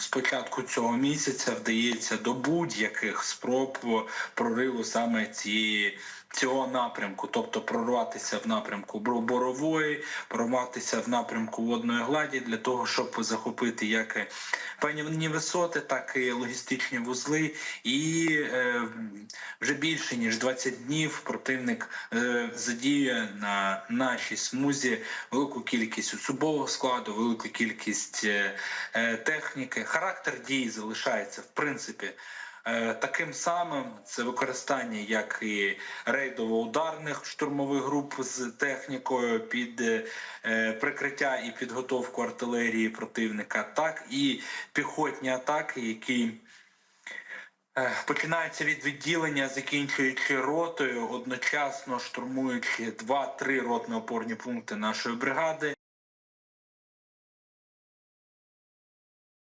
з початку цього місяця вдається до будь-яких спроб прориву саме цієї. Цього напрямку, тобто прорватися в напрямку борової, прорватися в напрямку водної гладі для того, щоб захопити як і певні висоти, так і логістичні вузли. І е, вже більше ніж 20 днів противник е, задіює на нашій смузі велику кількість особового складу, велику кількість е, е, техніки. Характер дій залишається в принципі. Е, Таким самим це використання як і рейдово-ударних штурмових груп з технікою під е, прикриття і підготовку артилерії противника, так і піхотні атаки, які е, починаються від відділення, закінчуючи ротою, одночасно штурмуючи 2-3 ротно опорні пункти нашої бригади.